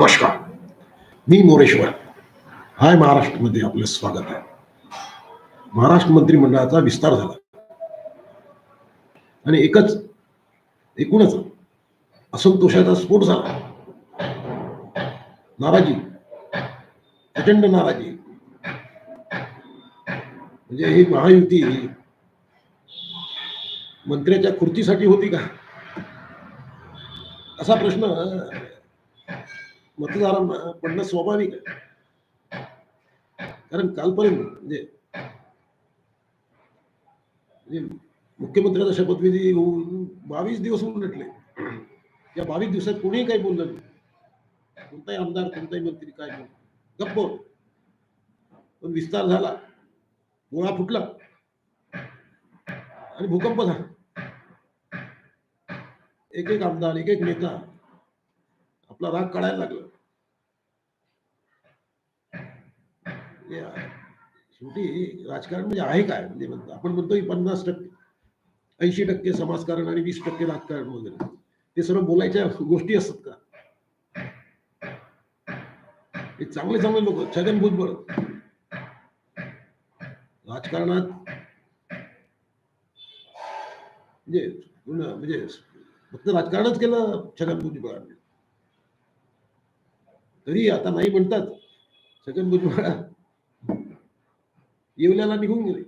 नमस्कार. मी मोरेश्वर. हाय महाराष्ट्रमध्ये आपलं स्वागत आहे. महाराष्ट्र मंत्रिमंडळाचा विस्तार झाला. आणि एकच एकूणच असंतोषाचा स्फोट झाला. नाराजी. प्रचंड नाराजी. म्हणजे ही महायुती मंत्र्याच्या खुर्चीसाठी होती का? असा प्रश्न मतदारांना पडणं स्वाभाविक आहे. कारण कालपर्यंत म्हणजे म्हणजे मुख्यमंत्र्याचा शपथविधी होऊन बावीस दिवस उलटले या बावीस दिवसात कोणीही काही बोललं नाही. कोणताही आमदार कोणताही मंत्री काय बोल गप्प पण विस्तार झाला. गोळा फुटला. आणि भूकंप झाला. एक एक आमदार एक एक नेता आपला राग काढायला लागला म्हणजे शेवटी राजकारण म्हणजे आहे काय? म्हणजे आपण म्हणतो की पन्नास टक्के ऐंशी टक्के समाजकारण आणि वीस टक्के राजकारण वगैरे. ते सर्व बोलायच्या गोष्टी असतात का? हे चांगले चांगले लोक छगन भुजबळ. राजकारणात म्हणजे पूर्ण म्हणजे फक्त राजकारणच केलं छगन भुजबळांनी. तरी आता नाही म्हणतात छगन भुजबळ येवल्याला निघून गेले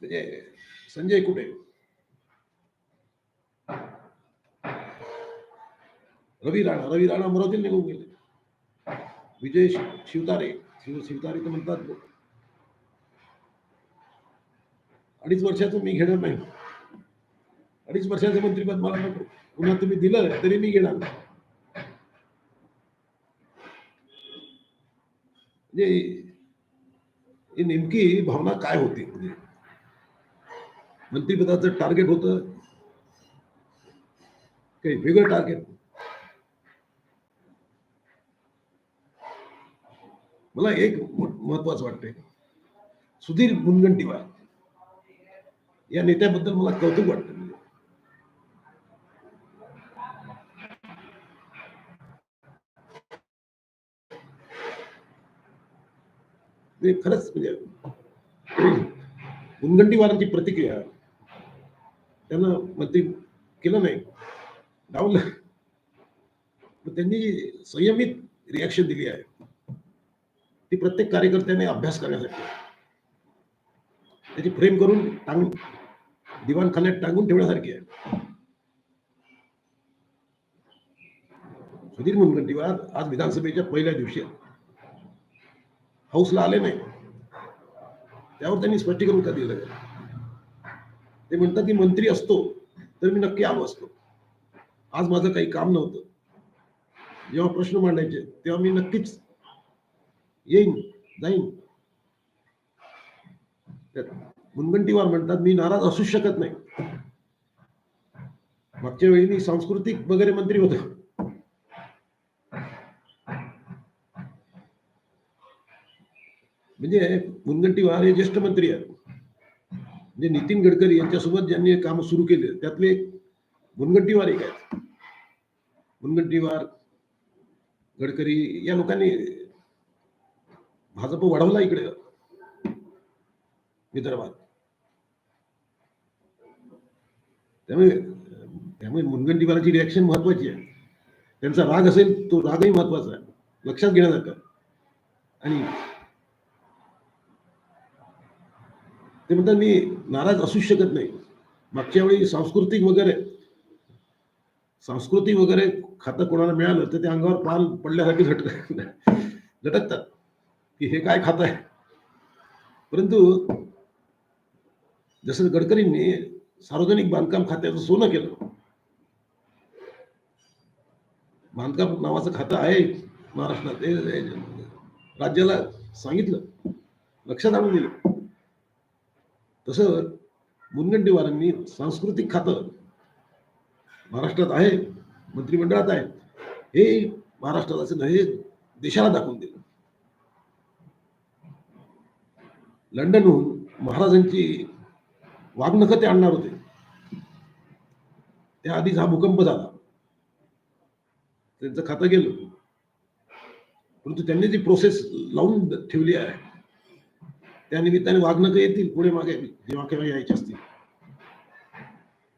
म्हणजे संजय कुठे रवी राणा रवी राणा अमरावतीला निघून गेले विजय शिवतारे शिव शिवतारे तर म्हणतात लोक. अडीच वर्षाचं मी घेणार नाही अडीच वर्षाचं मंत्रीपद मला नको पुन्हा तुम्ही दिलं तरी मी घेणार नाही. म्हणजे नेमकी भावना काय होती म्हणजे मंत्रिपदाचं टार्गेट होतं? काही वेगळं टार्गेट मला एक महत्वाचं वाटतंय. सुधीर मुनगंटीवार या नेत्याबद्दल मला कौतुक वाटतं म्हणजे. ते खरंच म्हणजे मुनगंटीवारांची प्रतिक्रिया त्यांना मंत्री केलं नाही. डावलं त्यांनी जी संयमित रिॲक्शन दिली आहे. ती प्रत्येक कार्यकर्त्याने अभ्यास करण्यासाठी. त्याची फ्रेम करून टांग दिवाणखान्यात टांगून ठेवण्यासारखी आहे. सुधीर मुनगंटीवार आज विधानसभेच्या पहिल्या दिवशी आहेत. हाऊसला आले नाही. त्यावर त्यांनी स्पष्टीकरण का दिलं? ते म्हणतात की मंत्री असतो तर मी नक्की आलो असतो. आज माझं काही काम नव्हतं. जेव्हा प्रश्न मांडायचे तेव्हा मी नक्कीच येईन जाईन. मुनगंटीवार म्हणतात मी नाराज असू शकत नाही. मागच्या वेळी मी सांस्कृतिक वगैरे मंत्री होतो. म्हणजे मुनगंटीवार हे ज्येष्ठ मंत्री आहेत. म्हणजे नितीन गडकरी यांच्यासोबत ज्यांनी काम सुरू केले त्यातले एक मुनगंटीवार एक आहेत. मुनगंटीवार गडकरी या लोकांनी भाजप वाढवला इकडे. विदर्भात. त्यामुळे त्यामुळे मुनगंटीवाराची रिॲक्शन महत्वाची आहे. त्यांचा राग असेल तो रागही महत्त्वाचा आहे. लक्षात घेण्यासारखा. आणि ते म्हणतात मी नाराज असू शकत नाही. मागच्या वेळी सांस्कृतिक वगैरे सांस्कृतिक वगैरे खातं कोणाला मिळालं तर ते अंगावर पाल पडल्यासाठी झटक झटकतात की हे काय खात आहे. परंतु जसं गडकरींनी सार्वजनिक बांधकाम खात्याचं सोनं केलं बांधकाम नावाचं खातं आहे महाराष्ट्रात ते राज्याला सांगितलं लक्षात आणून दिलं. तसं मुनगंटीवारांनी सांस्कृतिक खातं महाराष्ट्रात आहे मंत्रिमंडळात आहे हे महाराष्ट्रात असं हे देशाला दाखवून दिलं लंडनहून महाराजांची वाघनखं ते आणणार होते. त्या आधीच हा भूकंप झाला. त्यांचं खातं गेलं. परंतु त्यांनी जी प्रोसेस लावून ठेवली आहे त्या निमित्ताने वागणं येतील पुढे मागे जेव्हा केव्हा यायचे असतील.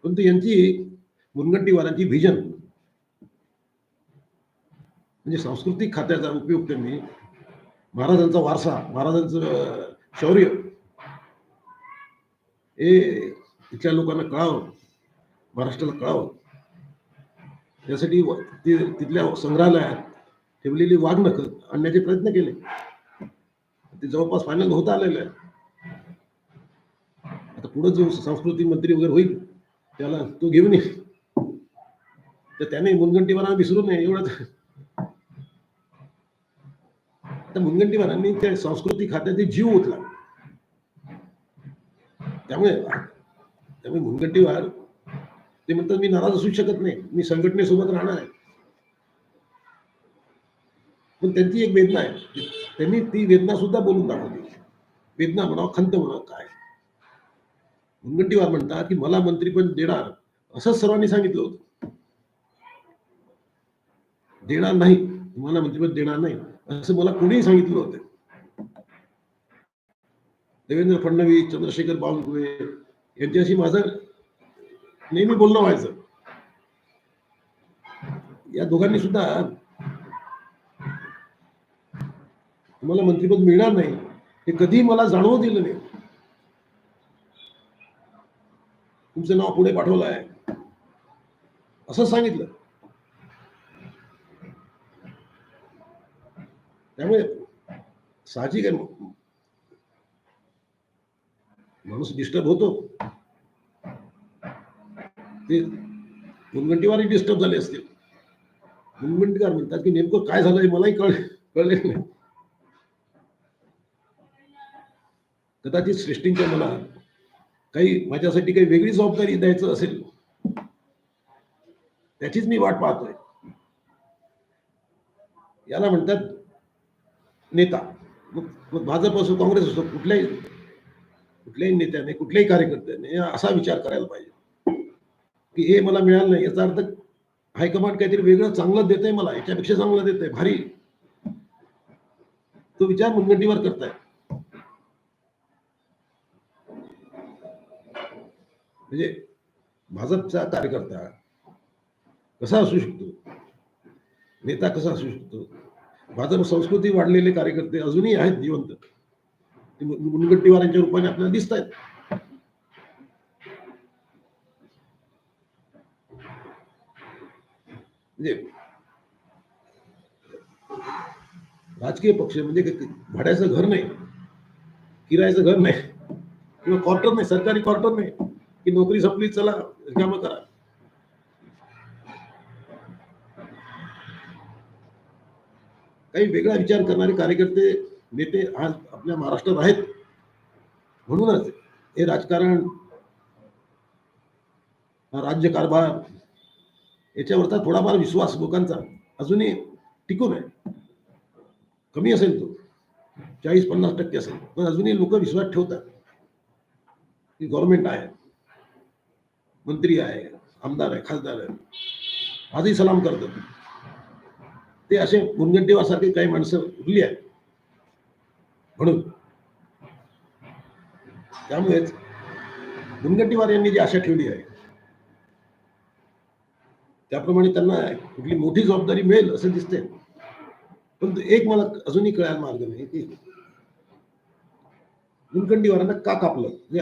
परंतु यांची मुनगंटीवारांची व्हिजन म्हणजे सांस्कृतिक खात्याचा उपयोग त्यांनी महाराजांचा वारसा महाराजांचं शौर्य हे तिथल्या लोकांना कळावं महाराष्ट्राला कळावं. त्यासाठी तिथल्या संग्रहालयात ठेवलेली वाघनख आणण्याचे प्रयत्न केले. ते जवळपास फायनल होत आलेलं आहे. आता पुढे जो सांस्कृतिक मंत्री वगैरे होईल त्याला तो घेऊन ये तर त्याने मुनगंटीवारांना विसरू नये एवढंच आता मुनगंटीवारांनी त्या सांस्कृतिक खात्याचे जीव ओतला. त्यामुळे त्यामुळे मुनगंटीवार ते म्हणतात मी नाराज असू शकत नाही. मी संघटनेसोबत राहणार आहे. पण त्यांची एक वेदना आहे. त्यांनी ती वेदना सुद्धा बोलून दाखवली. वेदना म्हणावं खंत म्हणावं काय? मुनगंटीवार म्हणतात की मला मंत्रीपद देणार. असंच सर्वांनी सांगितलं होतं. देणार नाही. तुम्हाला मंत्रिपद देणार नाही. असं मला कोणीही सांगितलं होतं. देवेंद्र फडणवीस चंद्रशेखर बावनकुळे यांच्याशी माझं नेहमी बोलणं व्हायचं. या दोघांनी सुद्धा तुम्हाला मंत्रिपद मिळणार नाही हे कधी मला जाणवू दिलं नाही. तुमचं नाव पुढे पाठवलं आहे. असं सांगितलं. त्यामुळे साहजिक आहे. माणूस डिस्टर्ब होतो. ते मुनगंटीवारही डिस्टर्ब झाले असतील. मुनगंटीकार म्हणतात की नेमकं काय झालं हे मलाही कळ कळले नाही. कदाचित श्रेष्ठींच्या मला काही माझ्यासाठी काही वेगळी जबाबदारी द्यायचं असेल त्याचीच मी वाट पाहतोय. याला म्हणतात नेता. मग मग भाजप असो काँग्रेस असो कुठल्याही कुठल्याही नेत्याने कुठल्याही कार्यकर्त्याने असा विचार करायला पाहिजे की हे मला मिळालं नाही याचा अर्थ हायकमांड काहीतरी वेगळं चांगलं देत आहे मला याच्यापेक्षा चांगलं देत आहे भारी. तो विचार मुनगंटीवर करताय म्हणजे भाजपचा कार्यकर्ता कसा असू शकतो? नेता कसा असू शकतो? भाजप संस्कृती वाढलेले कार्यकर्ते अजूनही आहेत जिवंत. मुनगट्टीवारांच्या रूपाने आपल्याला दिसत आहेत म्हणजे राजकीय पक्ष म्हणजे भाड्याचं घर नाही किरायचं घर नाही किंवा क्वार्टर नाही सरकारी क्वार्टर नाही. की नोकरी संपली चला कामं करा. काही वेगळा विचार करणारे कार्यकर्ते नेते आज आपल्या महाराष्ट्रात आहेत. म्हणूनच हे राजकारण राज्य कारभार याच्यावरचा थोडाफार विश्वास लोकांचा अजूनही टिकून आहे. कमी असेल तो. चाळीस पन्नास टक्के असेल. पण अजूनही लोक विश्वास ठेवतात. की गव्हर्नमेंट आहे. मंत्री आहे आमदार आहे खासदार आहे. आजही सलाम करतात. ते असे मुनगंटीवासारखे काही माणसं उरली आहेत. म्हणून. त्यामुळेच मुनगंटीवार यांनी जी आशा ठेवली आहे त्याप्रमाणे त्यांना कुठली मोठी जबाबदारी मिळेल असं दिसते परंतु एक मला अजूनही कळायला मार्ग नाही की मुनगंटीवारांना का कापलं? म्हणजे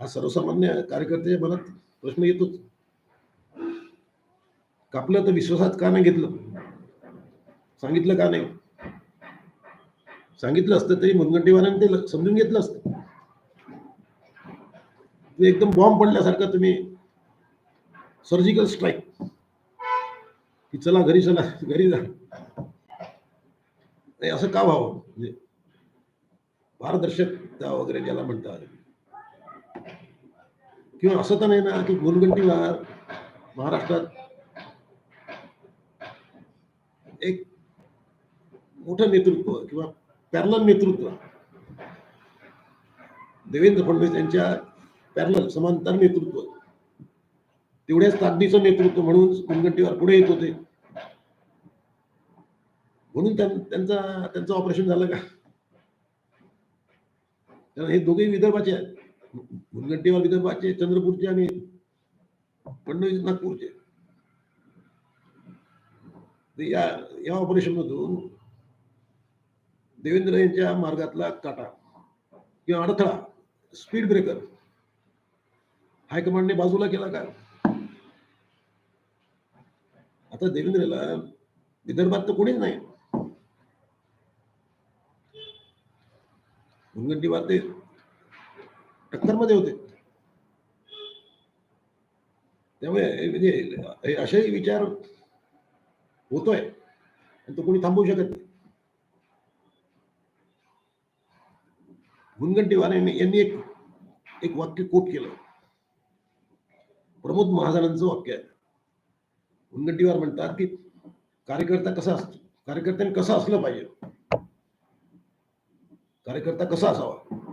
हा सर्वसामान्य कार्यकर्त्याच्या मनात प्रश्न येतोच. कापलं तर विश्वासात का नाही घेतलं? सांगितलं का नाही? सांगितलं असतं तरी मुनगंटीवारांनी ते समजून घेतलं असतं. ते एकदम बॉम्ब पडल्यासारखं तुम्ही सर्जिकल स्ट्राईक की चला घरी चला घरी जा. नाही असं का व्हावं? म्हणजे पारदर्शकता वगैरे ज्याला म्हणतात. किंवा असं तर नाही ना की मुनगंटीवार महाराष्ट्रात एक मोठं नेतृत्व किंवा पॅरल नेतृत्व. देवेंद्र फडणवीस यांच्या पॅरल समांतर नेतृत्व. तेवढ्याच ताकदीचं नेतृत्व म्हणून मुनगंटीवार पुढे येत होते. म्हणून त्यांचा त्यांचं ऑपरेशन झालं का? कारण हे दोघेही विदर्भाचे आहेत. मुनगंटीवार विदर्भाचे चंद्रपूरचे आणि फडणवीस नागपूरचे या या ऑपरेशन मधून देवेंद्र यांच्या मार्गातला काटा किंवा अडथळा स्पीड ब्रेकर हायकमांडने बाजूला केला का? आता देवेंद्रला विदर्भात तर कोणीच नाही. मुनगंटीवार ते टक्करमध्ये होते. त्यामुळे म्हणजे हे असेही विचार होतोय. आणि तो कोणी थांबवू शकत नाही. मुनगंटीवार यांनी यांनी एक एक वाक्य कोट केलं. प्रमोद महाजनांचं वाक्य आहे. मुनगंटीवार म्हणतात की कार्यकर्ता कसा असतो कार्यकर्त्यांनी कसं असलं पाहिजे? कार्यकर्ता कसा असावा?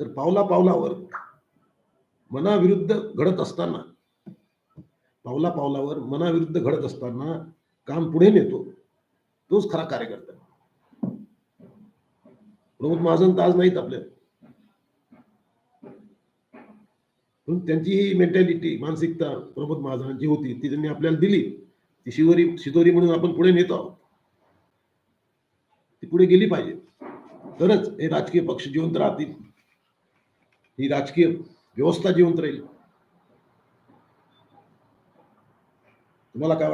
तर पावला पावलावर मनाविरुद्ध घडत असताना पावला पावलावर मनाविरुद्ध घडत असताना काम पुढे नेतो तोच खरा कार्यकर्ता. प्रमोद महाजन तर आज नाहीत आपल्या. पण त्यांची ही मेंटॅलिटी मानसिकता प्रमोद महाजनांची होती ती त्यांनी आपल्याला दिली. ती शिवरी शिदोरी म्हणून आपण पुढे नेतो आहोत. ती पुढे गेली पाहिजे. तरच हे राजकीय पक्ष जिवंत राहतील. ही राजकीय व्यवस्था जिवंत राहील तुम्हाला काय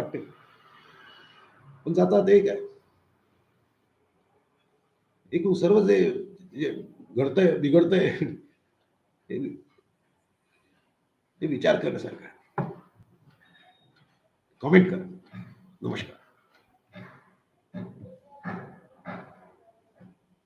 एक सर्व जे घडतंय बिघडतंय विचार करण्यासारखं आहे कॉमेंट करा नमस्कार